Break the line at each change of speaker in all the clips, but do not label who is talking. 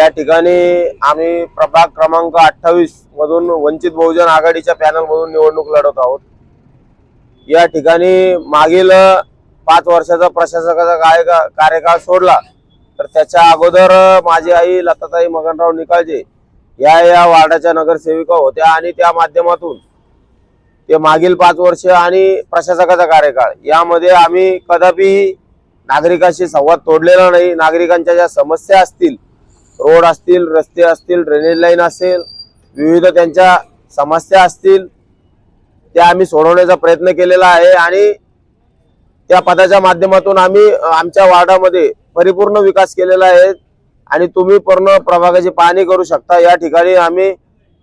या ठिकाणी आम्ही प्रभाग क्रमांक अठ्ठावीस मधून वंचित बहुजन आघाडीच्या पॅनल मधून निवडणूक लढवत आहोत. या ठिकाणी मागील पाच वर्षाचा प्रशासकाचा काय कार्यकाळ सोडला तर त्याच्या अगोदर माझी आई लताताई मगनराव निकाळजे या या वार्डाच्या नगरसेविका होत्या आणि त्या माध्यमातून ते मागील पाच वर्ष आणि प्रशासकाचा कार्यकाळ यामध्ये आम्ही कदापि नागरिकांशी संवाद तोडलेला नाही. नागरिकांच्या ज्या समस्या असतील रोड असतील रस्ते असतील ड्रेनेज लाईन असेल विविध त्यांच्या समस्या असतील त्या आम्ही सोडवण्याचा प्रयत्न केलेला आहे आणि त्या पदाच्या माध्यमातून आम्ही आमच्या वार्डामध्ये परिपूर्ण विकास केलेला आहे आणि तुम्ही पूर्ण प्रभागाची पाहणी करू शकता. या ठिकाणी आम्ही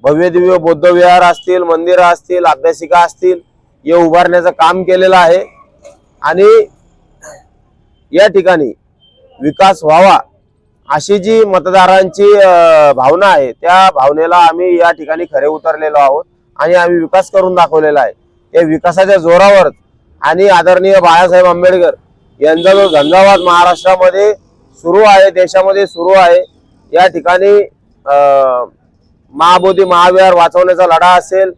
भव्य दिव्य बौद्ध विहार असतील मंदिरं असतील अभ्यासिका असतील हे उभारण्याचं काम केलेलं आहे. आणि या ठिकाणी विकास व्हावा अशी जी मतदारांची भावना आहे त्या भावनेला आम्ही या ठिकाणी खरे उतरलेलो आहोत आणि आम्ही विकास करून दाखवलेला आहे. त्या विकासाच्या जोरावर आणि आदरणीय बाळासाहेब आंबेडकर यांचा जो झंझावाद महाराष्ट्रामध्ये सुरू आहे देशामध्ये सुरू आहे या ठिकाणी महाबोधी महाविहार वाचवण्याचा लढा असेल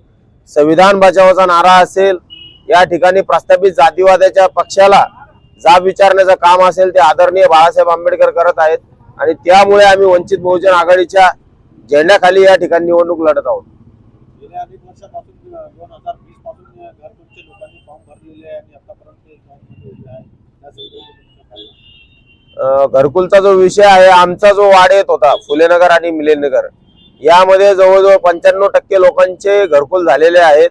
संविधान बचावाचा नारा असेल या ठिकाणी प्रस्थापित जातीवादाच्या पक्षाला जाब विचारण्याचं काम असेल ते आदरणीय बाळासाहेब आंबेडकर करत आहेत. आणि त्यामुळे आम्ही वंचित बहुजन आघाडीच्या झेंड्याखाली या ठिकाणी निवडणूक लढत आहोत.
गेल्या अनेक वर्षापासून दोन हजार वीसपासून घरकुलचे लोकांनी फॉर्म भरलेले आहे आणि आतापर्यंत ते फॉर्ममध्ये आहे. या संदर्भात तुमचं काय?
अ, घरकुलचा जो विषय आहे आमचा जो वाढ येत होता फुलेनगर आणि मिलेनगर यामध्ये जवळजवळ पंच्याण्णव टक्के लोकांचे घरकुल झालेले आहेत.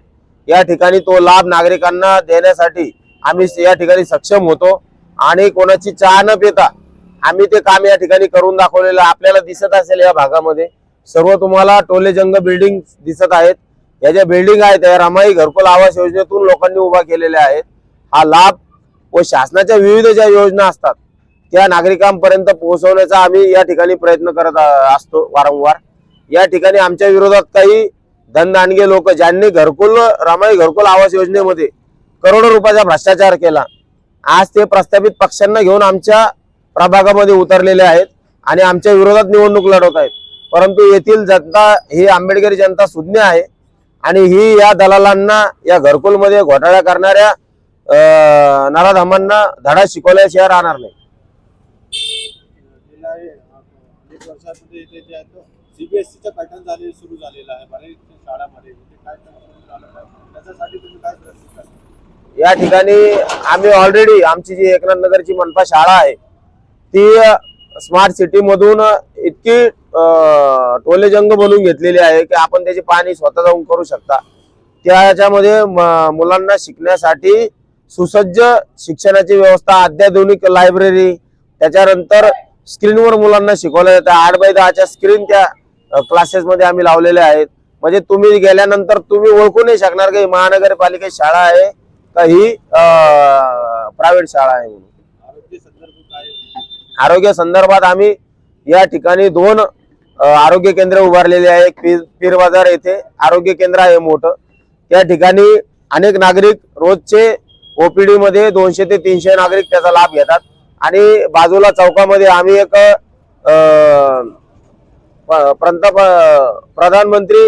या ठिकाणी तो लाभ नागरिकांना देण्यासाठी आम्ही या ठिकाणी सक्षम होतो. आणि कोणाची चहा न पिता आम्ही ते काम या ठिकाणी करून दाखवलेलं आपल्याला दिसत असेल या भागामध्ये. सर्व तुम्हाला टोले जंग बिल्डिंग दिसत आहेत. या ज्या बिल्डिंग आहेत त्या रमाई घरकुल आवास योजनेतून लोकांनी उभा केलेल्या आहेत. हा लाभ व शासनाच्या विविध ज्या योजना असतात त्या नागरिकांपर्यंत पोहोचवण्याचा आम्ही या ठिकाणी प्रयत्न करत असतो वारंवार. या ठिकाणी आमच्या विरोधात काही धनदानगे लोक ज्यांनी घरकुल रमाई घरकुल आवास योजनेमध्ये करोडो रुपयाचा भ्रष्टाचार केला आज ते प्रस्थापित पक्षांना घेऊन आमच्या प्रभागामध्ये उतरलेले आहेत आणि आमच्या विरोधात निवडणूक लढवत आहेत. परंतु येथील जनता ही आंबेडकरी जनता सुज्ञ आहे आणि ही या दलालांना या घरकुलमध्ये घोटाळा करणाऱ्या नराधमांना धडा शिकवल्याशिवाय राहणार नाही.
सीबीएसईचा पॅटर्न झाले सुरू झालेला आहे. बरेच शाळामध्ये त्याच्यासाठी तुम्ही काय प्रयत्न
या ठिकाणी आम्ही ऑलरेडी आमची जी एकनाथ नगरची मनपा शाळा आहे ती स्मार्ट सिटी मधून इतकी टोलेजंग बनवून घेतलेली आहे की आपण त्याची पाहणी स्वतः जाऊन करू शकता. त्याच्यामध्ये मुलांना शिकण्यासाठी सुसज्ज शिक्षणाची व्यवस्था अत्याधुनिक लायब्ररी त्याच्यानंतर स्क्रीनवर मुलांना शिकवलं जातं. आठ बाय दहाच्या स्क्रीन त्या क्लासेसमध्ये आम्ही लावलेल्या आहेत. म्हणजे तुम्ही गेल्यानंतर तुम्ही ओळखू नाही शकणार की ही महानगरपालिकेची शाळा आहे का ही प्रायव्हेट शाळा आहे म्हणून.
आरोग्य
संदर्भात आम्ही या ठिकाणी दोन आरोग्य केंद्र उभारलेले आहे. पीर पीर बाजार येथे आरोग्य केंद्र आहे मोठं. त्या ठिकाणी अनेक नागरिक रोजचे ओपीडी मध्ये दोनशे ते तीनशे नागरिक त्याचा लाभ घेतात. आणि बाजूला चौकामध्ये आम्ही एक प- प्रधानमंत्री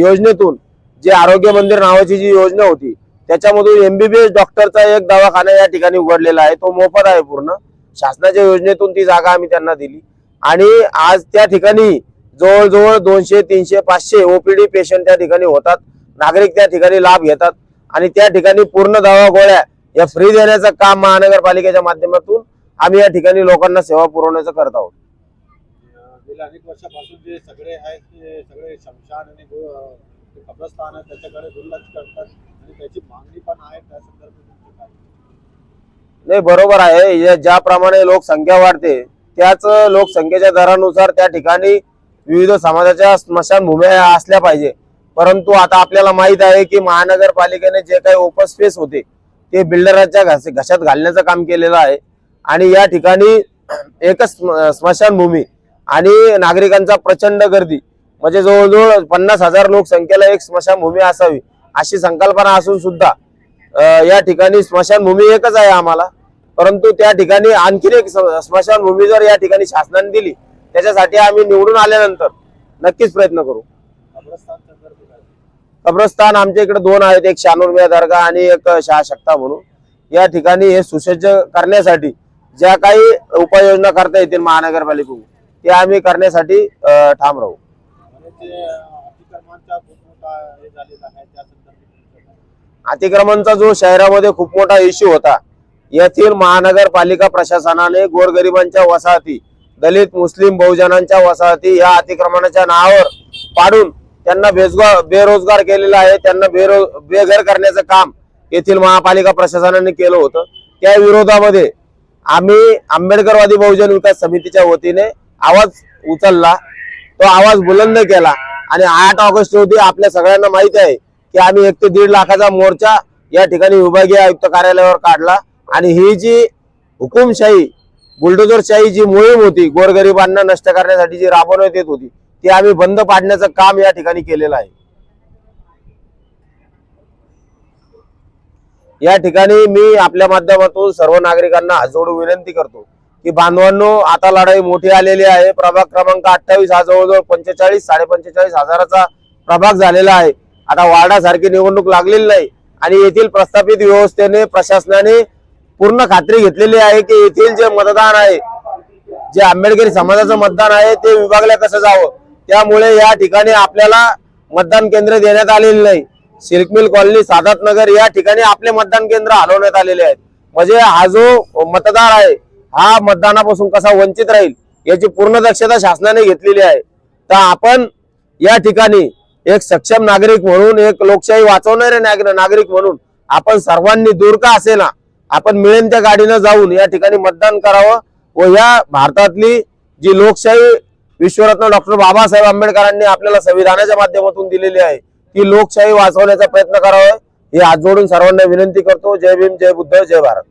योजनेतून जे आरोग्य मंदिर नावाची जी योजना होती त्याच्यामधून एमबीबीएस डॉक्टरचा एक दवाखाना या ठिकाणी उघडलेला आहे. तो मोफत आहे पूर्ण. शासनाच्या योजनेतून ती जागा आम्ही त्यांना दिली. आणि आज त्या ठिकाणी जवळजवळ दोनशे तीनशे पाचशे ओपीडी पेशंट त्या ठिकाणी होतात. नागरिक त्या ठिकाणी लाभ घेतात. आणि त्या ठिकाणी पूर्ण दवा गोळ्या या फ्री देण्याचं काम महानगरपालिकेच्या माध्यमातून आम्ही या ठिकाणी लोकांना सेवा पुरवण्याचं करत आहोत.
गेल्या अनेक वर्षापासून जे सगळे आहेत ते सगळे शमशान आणि कब्रस्थान आहे त्याच्याकडे दुर्लक्ष करतात. आणि त्याची मागणी पण आहे त्या संदर्भात.
नाही बरोबर आहे. या- ज्याप्रमाणे लोकसंख्या वाढते त्याच लोकसंख्येच्या दरानुसार त्या ठिकाणी विविध समाजाच्या स्मशानभूम्या असल्या पाहिजे. परंतु आता आपल्याला माहीत आहे की महानगरपालिकेने जे काही ओपन स्पेस होते ते बिल्डरांच्या घस- घशात घालण्याचं काम केलेलं आहे. आणि या ठिकाणी एकच स्म- स्मशानभूमी आणि नागरिकांचा प्रचंड गर्दी. म्हणजे जवळजवळ पन्नास हजार लोकसंख्येला एक स्मशानभूमी असावी अशी संकल्पना असून सुद्धा या ठिकाणी स्मशानभूमी एकच आहे आम्हाला. परंतु त्या ठिकाणी आणखीन एक स्मशानभूमी जर या ठिकाणी शासनाने दिली त्याच्यासाठी आम्ही निवडून आल्यानंतर नक्कीच प्रयत्न करू.
कब्रस्तान
आमच्या इकडे दोन आहेत एक शानूरमिया दर्गा आणि एक शहाशक्ता म्हणून. या ठिकाणी हे सुसज्ज करण्यासाठी ज्या काही उपाययोजना करता येतील महानगरपालिकेकडून ते आम्ही करण्यासाठी ठाम राहू.
अतिक्रमणचा
जो शहरामध्ये खूप मोठा इश्यू होता येथील महानगरपालिका प्रशासनाने गोरगरिबांच्या वसाहती दलित मुस्लिम बहुजनांच्या वसाहती या अतिक्रमणाच्या नावावर पाडून त्यांना बेजगार बेरोजगार केलेला आहे. त्यांना बेरो बेघर करण्याचं काम येथील महापालिका प्रशासनाने केलं होतं. त्या विरोधामध्ये आम्ही आंबेडकरवादी बहुजन विकास समितीच्या वतीने आवाज उचलला तो आवाज बुलंद केला आणि आठ ऑगस्ट रोजी आपल्या सगळ्यांना माहिती आहे की आम्ही एक ते दीड लाखाचा मोर्चा या ठिकाणी विभागीय आयुक्त कार्यालयावर काढला. आणि ही जी हुकुमशाही बुलडोजरशाही जी मोहीम होती गोरगरिबांना नष्ट करण्यासाठी जी राबवण्यात येत होती ती आम्ही बंद पाडण्याचं काम या ठिकाणी केलेलं आहे. या ठिकाणी मी आपल्या माध्यमातून सर्व नागरिकांना हजोडू विनंती करतो की बांधवांनो आता लढाई मोठी आलेली आहे. प्रभाग क्रमांक अठ्ठावीस हा जवळजवळ पंचेचाळीस साडेपंचेचाळीस हजाराचा प्रभाग झालेला आहे. आता वार्डासारखी निवडणूक लागलेली नाही. आणि येथील प्रस्थापित व्यवस्थेने प्रशासनाने पूर्ण खात्री घेतलेली आहे की येथील जे मतदान आहे जे आंबेडकरी समाजाचं मतदान आहे ते विभागल्या कसं जावं? त्यामुळे या ठिकाणी आपल्याला मतदान केंद्र देण्यात आलेले नाही. सिल्कमिल कॉलनी सादात नगर या ठिकाणी आपले मतदान केंद्र हलवण्यात आलेले आहेत. म्हणजे हा जो मतदार आहे हा मतदानापासून कसा वंचित राहील याची पूर्ण दक्षता शासनाने घेतलेली आहे. तर आपण या ठिकाणी एक सक्षम नागरिक म्हणून एक लोकशाही वाचवणारे नाग- नागरिक म्हणून आपण सर्वांनी दूर का असेना आपण मिळेल त्या गाडीनं जाऊन या ठिकाणी मतदान करावं व या भारतातली जी लोकशाही विश्वरत्न डॉक्टर बाबासाहेब आंबेडकरांनी आपल्याला संविधानाच्या माध्यमातून दिलेली आहे ती लोकशाही वाचवण्याचा प्रयत्न करावा हे हात जोडून सर्वांना विनंती करतो. जय भीम जय बुद्ध जय भारत.